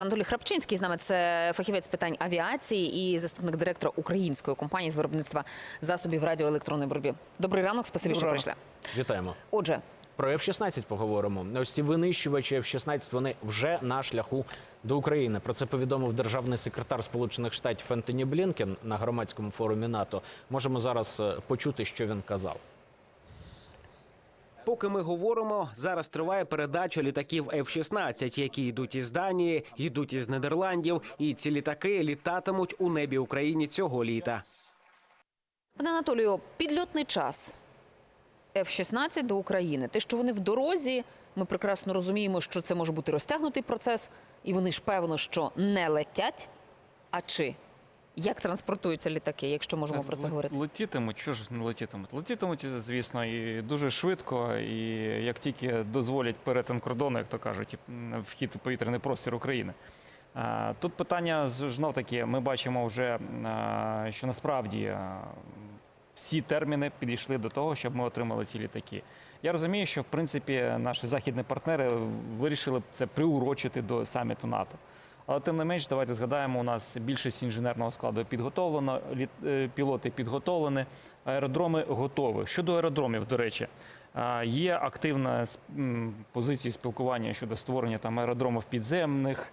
Анатолій Храпчинський з нами це фахівець питань авіації і заступник директора української компанії з виробництва засобів радіоелектронної боротьби. Добрий ранок, спасибі, що прийшли. Вітаємо. Отже, Про F-16 поговоримо. Ось ці винищувачі F-16, вони вже на шляху до України. Про це повідомив державний секретар Сполучених Штатів Ентоні Блінкен на громадському форумі НАТО. Можемо зараз е, почути, що він казав. Поки ми говоримо, зараз триває передача літаків F-16, які йдуть із Данії, йдуть із Нідерландів, і ці літаки літатимуть у небі України цього літа. пане Анатолію, підльотний час F-16 до України. Те, що вони в дорозі, ми прекрасно розуміємо, що це може бути розтягнутий процес, і вони ж певно, що не летять. А чи як транспортуються літаки, якщо можемо про це говорити? Летітимуть, що ж не летітимуть? Летітимуть, звісно, і дуже швидко. І як тільки дозволять перетин кордону, як то кажуть, вхід у повітряний простір України. Тут питання знов таки, ми бачимо вже, що насправді всі терміни підійшли до того, щоб ми отримали ці літаки. Я розумію, що в принципі наші західні партнери вирішили це приурочити до саміту НАТО. Але тим не менш, давайте згадаємо, у нас більшість інженерного складу підготовлено, е, пілоти підготовлені, аеродроми готові. Щодо аеродромів, до речі, є активна позиція спілкування щодо створення там аеродромів підземних.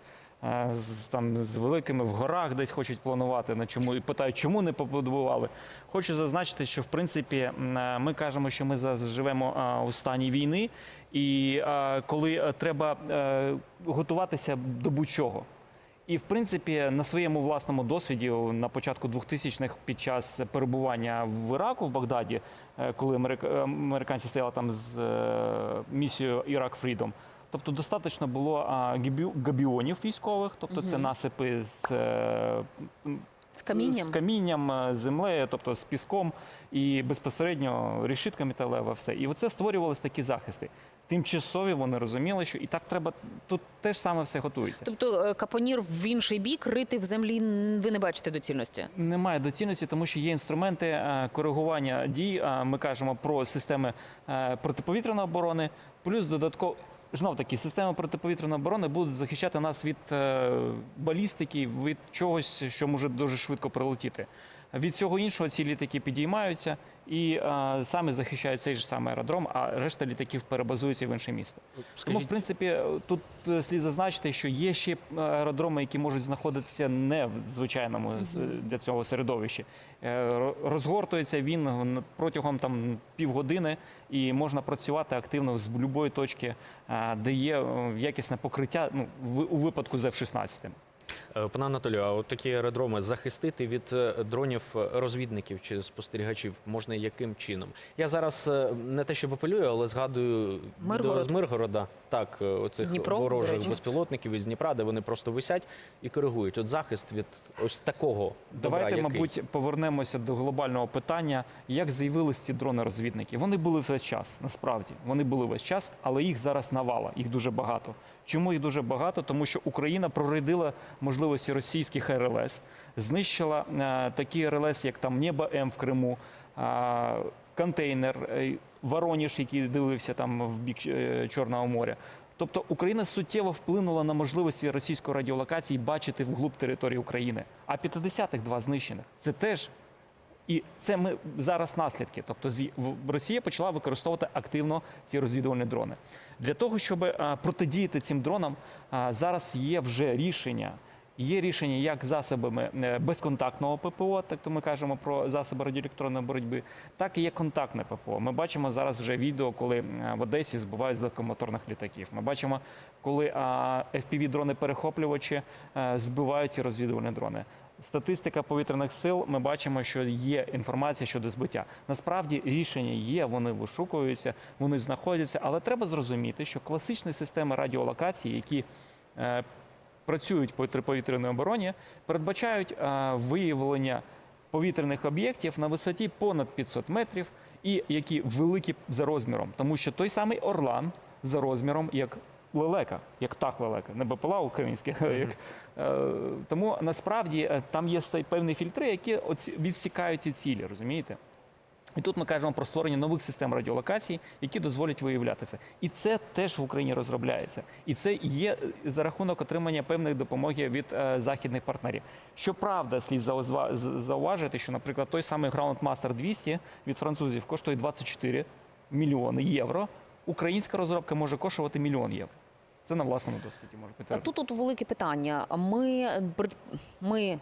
З, там, з великими в горах десь хочуть планувати, на чому і питають, чому не побудували. Хочу зазначити, що в принципі ми кажемо, що ми живемо у стані війни, і коли е, треба е, готуватися до будь-чого. І в принципі на своєму власному досвіді на початку 2000-х під час перебування в Іраку в Багдаді, е, коли американці стояли там з е, місією Ірак Фрідом. Тобто достатньо було габіонів військових, тобто це насипи з, е, З камінням? з камінням, е, землею, тобто з піском і безпосередньо решітка металева, все. І оце створювалися такі захисти. Тимчасові вони розуміли, що і так треба тут теж саме все готується. Тобто е, капонір в інший бік рити в землі ви не бачите доцільності? Немає доцільності, тому що є інструменти е, коригування дій. А Ми кажемо про системи е, протиповітряної оборони, плюс додатково. Знов таки, системи протиповітряної оборони будуть захищати нас від е, балістики, від чогось, що може дуже швидко прилетіти. Від всього іншого ці літаки підіймаються і е, саме захищають цей ж самий аеродром, а решта літаків перебазуються в інше місто. Тому, в принципі, тут е, слід зазначити, що є ще аеродроми, які можуть знаходитися не в звичайному для цього середовищі. Е, Розгортується він протягом там півгодини, і можна працювати активно з будь-якої точки, е, де є е, якісне покриття. Ну в- у випадку з F-16. Е, пане Анатолію, а от такі аеродроми захистити від е, дронів е, розвідників чи спостерігачів можна яким чином? Я зараз не те, що апелюю, але згадую Миргород. відео з Миргорода, так, оцих Дніпро, ворожих безпілотників із Дніпра, де вони просто висять і коригують. От захист від ось такого. добра Давайте, який? мабуть, повернемося до глобального питання, як з'явились ці дрони-розвідники. Вони були весь час, насправді. Вони були весь час, але їх зараз навала, їх дуже багато. Чому їх дуже багато? Тому що Україна прорядила можливості російських РЛС, знищила е, такі РЛС, як там Небо М в Криму, е, контейнер, е, Вороніж, який дивився там в бік Чорного моря. Тобто Україна суттєво вплинула на можливості російської радіолокації бачити вглуб території України. А 50-х два знищених це теж. І це ми зараз наслідки. Тобто Росія почала використовувати активно ці розвідувальні дрони. Для того, щоб протидіяти цим дронам, зараз є вже рішення. Є рішення як засобами е, безконтактного ППО, так то ми кажемо про засоби радіоелектронної боротьби, так і є контактне ППО. Ми бачимо зараз вже відео, коли е, в Одесі збивають з легкомоторних літаків. Ми бачимо, коли FPV-дрони-перехоплювачі е, збивають ці розвідувальні дрони. Статистика повітряних сил, ми бачимо, що є інформація щодо збиття. Насправді рішення є, вони вишукуються, вони знаходяться, але треба зрозуміти, що класичні системи радіолокації, які працюють в протиповітряній обороні, передбачають е, виявлення повітряних об'єктів на висоті понад 500 метрів і які великі за розміром, тому що той самий Орлан за розміром, як лелека, як птах лелека, не БПЛА українське. Як, е, тому насправді е, там є певні фільтри, які відсікають ці цілі, розумієте? І тут ми кажемо про створення нових систем радіолокації, які дозволять виявляти це. І це теж в Україні розробляється. І це є е, за рахунок отримання певної допомоги від е, західних партнерів. Щоправда, слід зауважити, що, наприклад, той самий Groundmaster 200 від французів коштує 24 мільйони євро. Українська розробка може коштувати мільйон євро. Це на власному досвіді може підтвердити. тут от велике питання. Ми, ми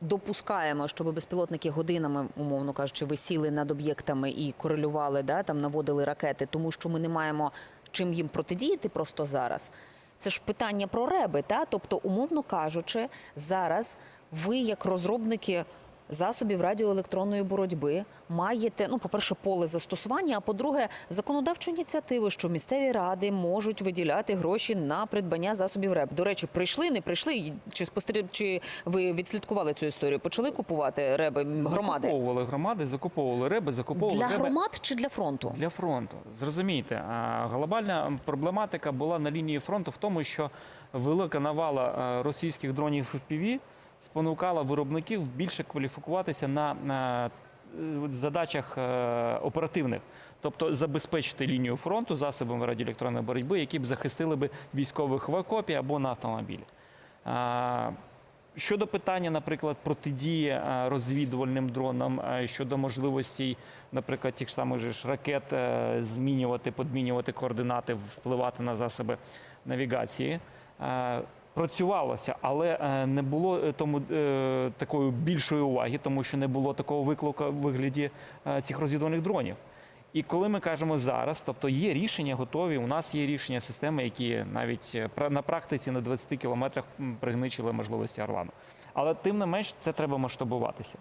допускаємо, щоб безпілотники годинами, умовно кажучи, висіли над об'єктами і корелювали, да, там наводили ракети, тому що ми не маємо чим їм протидіяти просто зараз. Це ж питання про реби, та? тобто, умовно кажучи, зараз ви, як розробники засобів радіоелектронної боротьби, маєте, ну, по-перше, поле застосування, а по-друге, законодавчу ініціативу, що місцеві ради можуть виділяти гроші на придбання засобів РЕБ. До речі, прийшли, не прийшли, чи спостеріг... чи ви відслідкували цю історію? Почали купувати реби громади? Закуповували громади, закуповували риби, закуповували Для риби. громад чи для фронту? Для фронту. Зрозумійте, глобальна проблематика була на лінії фронту в тому, що велика навала російських дронів FPV спонукала виробників більше кваліфікуватися на, на е, задачах е, оперативних. Тобто забезпечити лінію фронту засобами радіоелектронної боротьби, які б захистили би військових в окопі або на автомобілі. Щодо питання, наприклад, протидії е, розвідувальним дронам, щодо можливостей, наприклад, тих самих ж ракет змінювати, подмінювати координати, впливати на засоби навігації. Працювалося, але е, не було е, тому е, такої більшої уваги, тому що не було такого виклика в вигляді цих розвідувальних дронів. І коли ми кажемо зараз, тобто є рішення готові, у нас є рішення системи, які навіть на практиці на 20 кілометрах пригничили можливості Орлану. Але тим не менш це треба масштабуватися.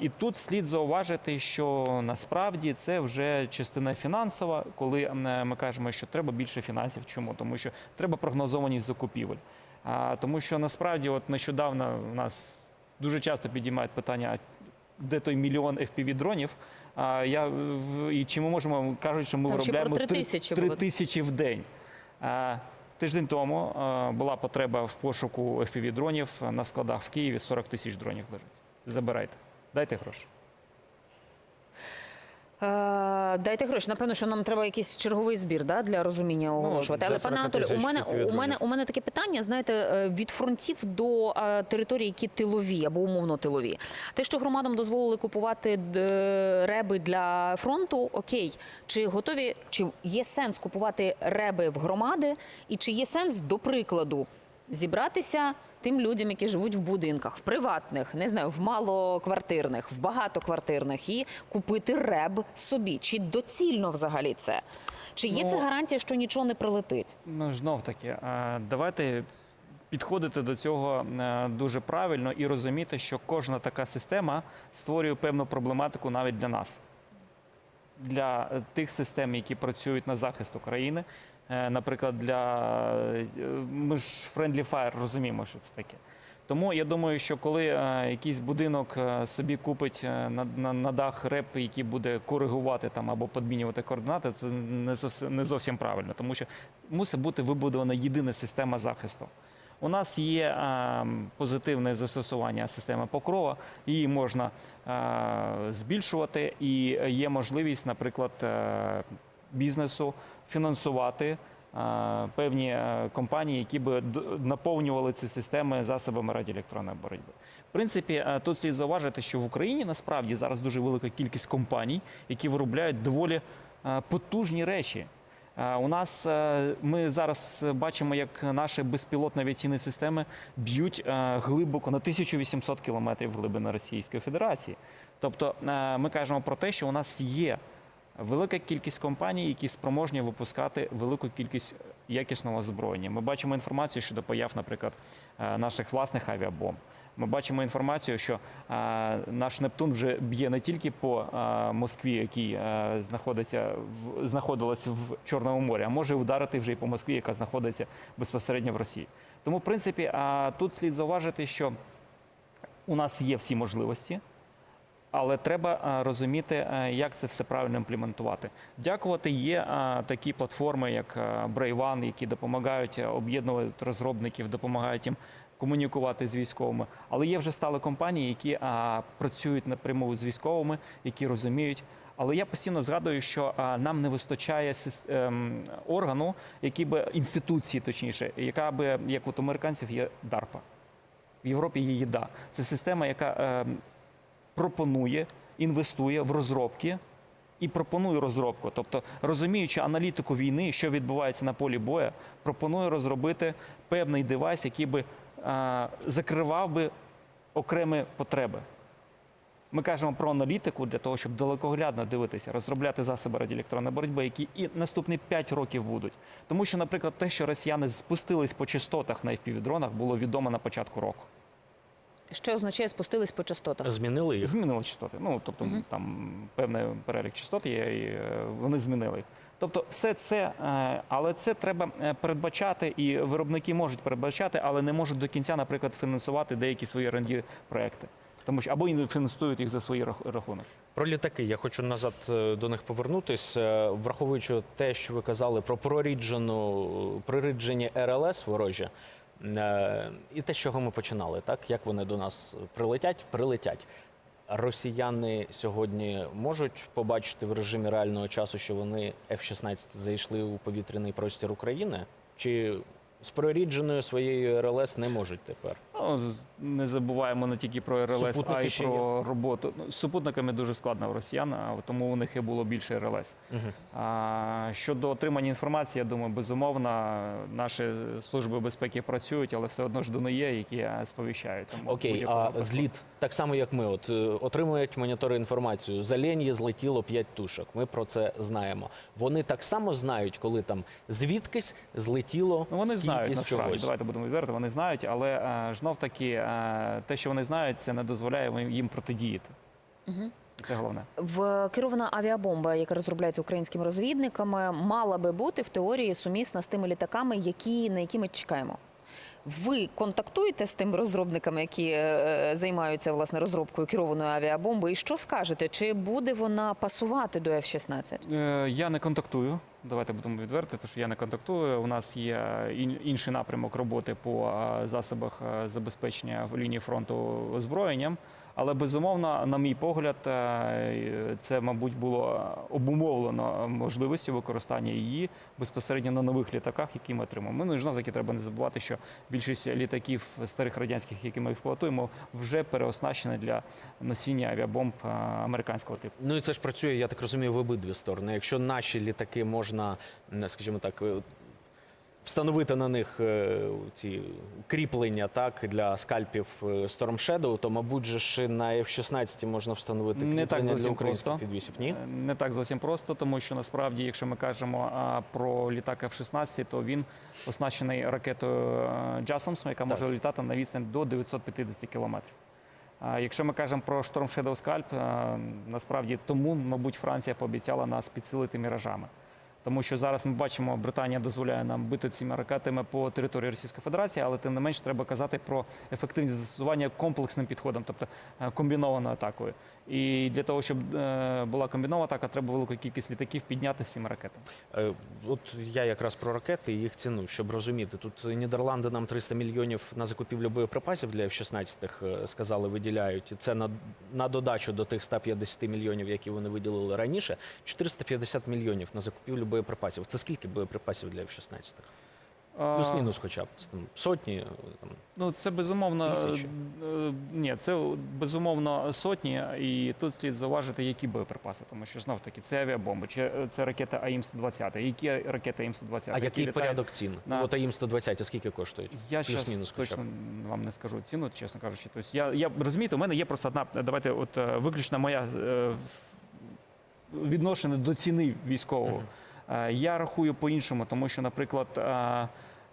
І тут слід зауважити, що насправді це вже частина фінансова, коли е, ми кажемо, що треба більше фінансів. Чому? Тому що треба прогнозованість закупівель. Тому що насправді, от нещодавно у нас дуже часто підіймають питання, де той мільйон FPV дронів. А я і чи ми можемо кажуть, що ми Там виробляємо три три- тисячі три тисячі в день. А, Тиждень тому а, була потреба в пошуку FPV дронів на складах в Києві 40 тисяч дронів лежить. Забирайте, дайте гроші. Е, дайте гроші. Напевно, що нам треба якийсь черговий збір да, для розуміння оголошувати. для Але пане 40 Анатолію, у мене у мене у мене таке питання. Знаєте, е, від фронтів до е, територій, які тилові або умовно тилові. Те, що громадам дозволили купувати реби для фронту, окей. Чи готові, чи є сенс купувати реби в громади, і чи є сенс, до прикладу, зібратися тим людям, які живуть в будинках, в приватних, не знаю, в малоквартирних, в багатоквартирних, і купити реб собі. Чи доцільно взагалі це? Чи є Ну, це гарантія, що нічого не прилетить? Ну знов таки, давайте підходити до цього е, дуже правильно і розуміти, що кожна така система створює певну проблематику навіть для нас. Для е, тих систем, які працюють на захист України. Е, Наприклад, для е, ми ж Friendly Fire розуміємо, що це таке. Тому я думаю, що коли е, якийсь будинок собі купить на, на, на дах реп, який буде коригувати там або підмінювати координати, це не зовсім, не зовсім правильно, тому що мусить бути вибудована єдина система захисту. У нас є е, позитивне застосування системи покрова, її можна е, збільшувати, і є можливість, наприклад, е, бізнесу фінансувати е, певні е, компанії, які би наповнювали ці системи засобами радіоелектронної боротьби. В принципі, е, тут слід зауважити, що в Україні насправді зараз дуже велика кількість компаній, які виробляють доволі потужні речі. У нас ми зараз бачимо, як наші безпілотні авіаційні системи б'ють глибоко на 1800 кілометрів глибини Російської Федерації. Тобто ми кажемо про те, що у нас є велика кількість компаній, які спроможні випускати велику кількість якісного озброєння. Ми бачимо інформацію щодо появ, наприклад, е, наших власних авіабомб. Ми бачимо інформацію, що е, наш Нептун вже б'є не тільки по е, Москві, який е, знаходиться в знаходилась в Чорному морі, а може вдарити вже і по Москві, яка знаходиться безпосередньо в Росії. Тому, в принципі, е, тут слід зауважити, що у нас є всі можливості. Але треба розуміти, як це все правильно імплементувати. Дякувати є такі платформи, як One, які допомагають об'єднувати розробників, допомагають їм комунікувати з військовими. Але є вже стали компанії, які працюють напряму з військовими, які розуміють. Але я постійно згадую, що нам не вистачає ем, органу, який би інституції, точніше, яка би, як от американців, є DARPA. В Європі є їда. Це система, яка ем, пропонує, інвестує в розробки і пропонує розробку. Тобто, розуміючи аналітику війни, що відбувається на полі бою, пропонує розробити певний девайс, який би а, закривав би окремі потреби. Ми кажемо про аналітику для того, щоб далекоглядно дивитися, розробляти засоби радіоелектронної боротьби, які і наступні 5 років будуть. Тому що, наприклад, те, що росіяни спустились по частотах на FPV-дронах, було відомо на початку року. Що означає спустились по частотах? Змінили їх. Змінили частоти. Ну тобто там певний перелік частот є, і е, вони змінили їх. Тобто, все це, е, але це треба е, передбачати, і виробники можуть передбачати, але не можуть до кінця, наприклад, фінансувати деякі свої rd проекти. Тому що або і фінансують їх за свої рах- рахунок. Про літаки я хочу назад до них повернутись, Е, враховуючи те, що ви казали про проріджену проріджені РЛС ворожі, і те, з чого ми починали, так як вони до нас прилетять, прилетять. Росіяни сьогодні можуть побачити в режимі реального часу, що вони F-16 зайшли у повітряний простір України, чи з прорідженою своєю РЛС не можуть тепер? Ну, не забуваємо не тільки про РЛС, а й ще про роботу. Ну, з супутниками дуже складно в росіян, а тому у них і було більше РЛС. Мгм. А, щодо отримання інформації, я думаю, безумовно, наші служби безпеки працюють, але все одно ж до є, які е, сповіщають. Тому Окей, а випадку. зліт так само, як ми, от е, отримують монітори інформацію. За Ленії злетіло 5 тушок. Ми про це знаємо. Вони так само знають, коли там звідкись злетіло Ну, вони скількись знають насправді. чогось. Давайте будемо відверти. Вони знають, але е, знов таки е, те, що вони знають, це не дозволяє їм протидіяти. Це головне. В керована авіабомба, яка розробляється українськими розвідниками, мала би бути в теорії сумісна з тими літаками, які на які ми чекаємо. Ви контактуєте з тими розробниками, які е, займаються власне розробкою керованої авіабомби, і що скажете? Чи буде вона пасувати до F-16? Е, Я не контактую. Давайте будемо відверти, тому що я не контактую. У нас є ін- інший напрямок роботи по е, засобах е, забезпечення в лінії фронту озброєнням. Але безумовно, на мій погляд, е, це, мабуть, було обумовлено можливістю використання її безпосередньо на нових літаках, які ми отримуємо. Ну і знову таки треба не забувати, що більшість літаків старих радянських, які ми експлуатуємо, вже переоснащені для носіння авіабомб е, американського типу. Ну і це ж працює, я так розумію, в обидві сторони. Якщо наші літаки можна, скажімо так, е, встановити на них е, ці кріплення так для скальпів е, Storm Shadow, то мабуть же ж на F-16 можна встановити Не так кріплення для українських просто. підвісів. Ні? Е, Не так зовсім просто, тому що насправді, якщо ми кажемо про літак F-16, то він оснащений ракетою JASSAMS, яка може літати на відстань до 950 кілометрів. Якщо ми кажемо про Storm Shadow Scalp, насправді тому, мабуть, Франція пообіцяла нас підсилити міражами. Тому що зараз ми бачимо, Британія дозволяє нам бити цими ракетами по території Російської Федерації, але тим не менш треба казати про ефективність застосування комплексним підходом, тобто е, комбінованою атакою. І для того, щоб е, була комбінована атака, треба велику кількість літаків підняти з цими ракетами. Е, От я якраз про ракети і їх ціну, щоб розуміти. Тут Нідерланди нам 300 мільйонів на закупівлю боєприпасів для F-16 е, сказали, виділяють. Це на, на додачу до тих 150 мільйонів, які вони виділили раніше. 450 мільйонів на закупівлю. Це скільки боєприпасів для F-16? Плюс-мінус, хоча б Це там, сотні. Там. Ну, це безумовно Тисячі. е, ні, це безумовно сотні, і тут слід зауважити, які боєприпаси, тому що знов таки це авіабомби, чи е, це ракета АІМ-120, які ракети АІМ-120. А який порядок цін? на- От АІМ-120, скільки коштують? Я Плюс-мінус точно вам не скажу ціну, чесно кажучи. Тобто я, я розумієте, у мене є просто одна. Давайте, от е, виключно моя е, відношення до ціни військового. Е, Я рахую по-іншому, тому що, наприклад, е,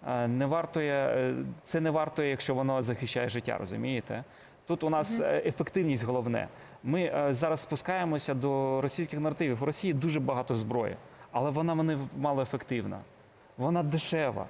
е, не вартує е, це не вартує, якщо воно захищає життя, розумієте? Тут у нас е, ефективність головне. Ми е, зараз спускаємося до російських наративів. У Росії дуже багато зброї, але вона мало ефективна. Вона дешева.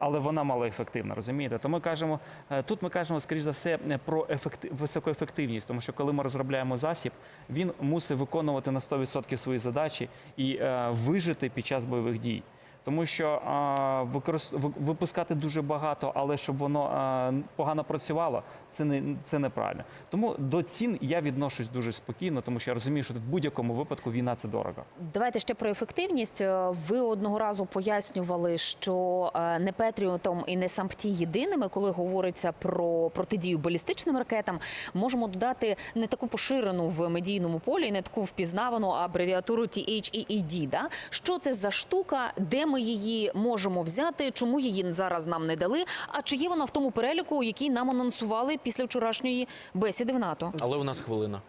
Але вона малоефективна, розумієте? То ми кажемо, е, тут ми кажемо, скоріш за все, е, про ефектив, високоефективність, тому що коли ми розробляємо засіб, він мусить виконувати на 100% свої задачі і е, вижити під час бойових дій. Тому що а, використ... випускати дуже багато, але щоб воно а, погано працювало, це не це неправильно. Тому до цін я відношусь дуже спокійно, тому що я розумію, що в будь-якому випадку війна це дорого. Давайте ще про ефективність. Е, Ви одного разу пояснювали, що е, не Петріотом і не Сампті єдиними, коли говориться про протидію балістичним ракетам, можемо додати не таку поширену в медійному полі, не таку впізнавану абревіатуру THEED. Да? Що це за штука? Де ми її можемо взяти? Чому її зараз нам не дали? А чи є вона в тому переліку, який нам анонсували після вчорашньої бесіди в НАТО? Але у нас хвилина.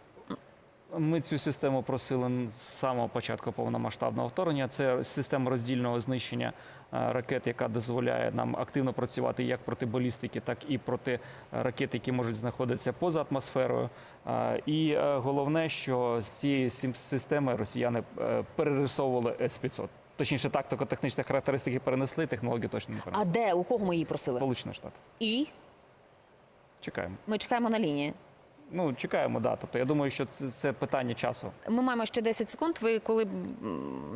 Ми цю систему просили з самого початку повномасштабного вторгнення. Це система роздільного знищення е, ракет, яка дозволяє нам активно працювати як проти балістики, так і проти ракет, які можуть знаходитися поза атмосферою. Е, І е, головне, що з цієї системи росіяни перерисовували С-500. Точніше, тактико-технічні характеристики перенесли, технологію точно не А де у кого ми її просили? Сполучені Штати. І Чекаємо. ми чекаємо на лінії. Ну, чекаємо, да. Тобто я думаю, що це, це питання часу. Ми маємо ще 10 секунд. Ви коли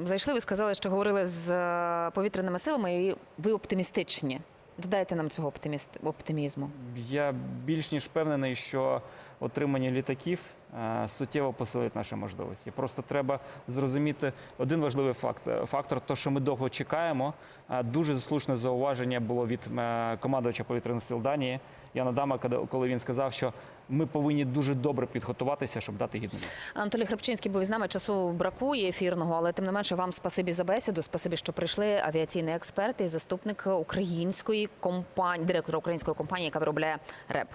зайшли, ви сказали, що говорили з е, повітряними силами, і ви оптимістичні. Додайте нам цього оптиміст, оптимізму. Я більш ніж впевнений, що отримання літаків е, суттєво посилить наші можливості. Просто треба зрозуміти один важливий факт. Фактор, то, що ми довго чекаємо. Е, Дуже заслужне зауваження було від е, командувача повітряних сил Данії Яна Дама, коли він сказав, що ми повинні дуже добре підготуватися, щоб дати гідну. Анатолій Хребчинський був із нами. Часу бракує ефірного, але тим не менше вам спасибі за бесіду. Спасибі, що прийшли. Авіаційний експерт і заступник української компанії, директора української компанії, яка виробляє РЕП.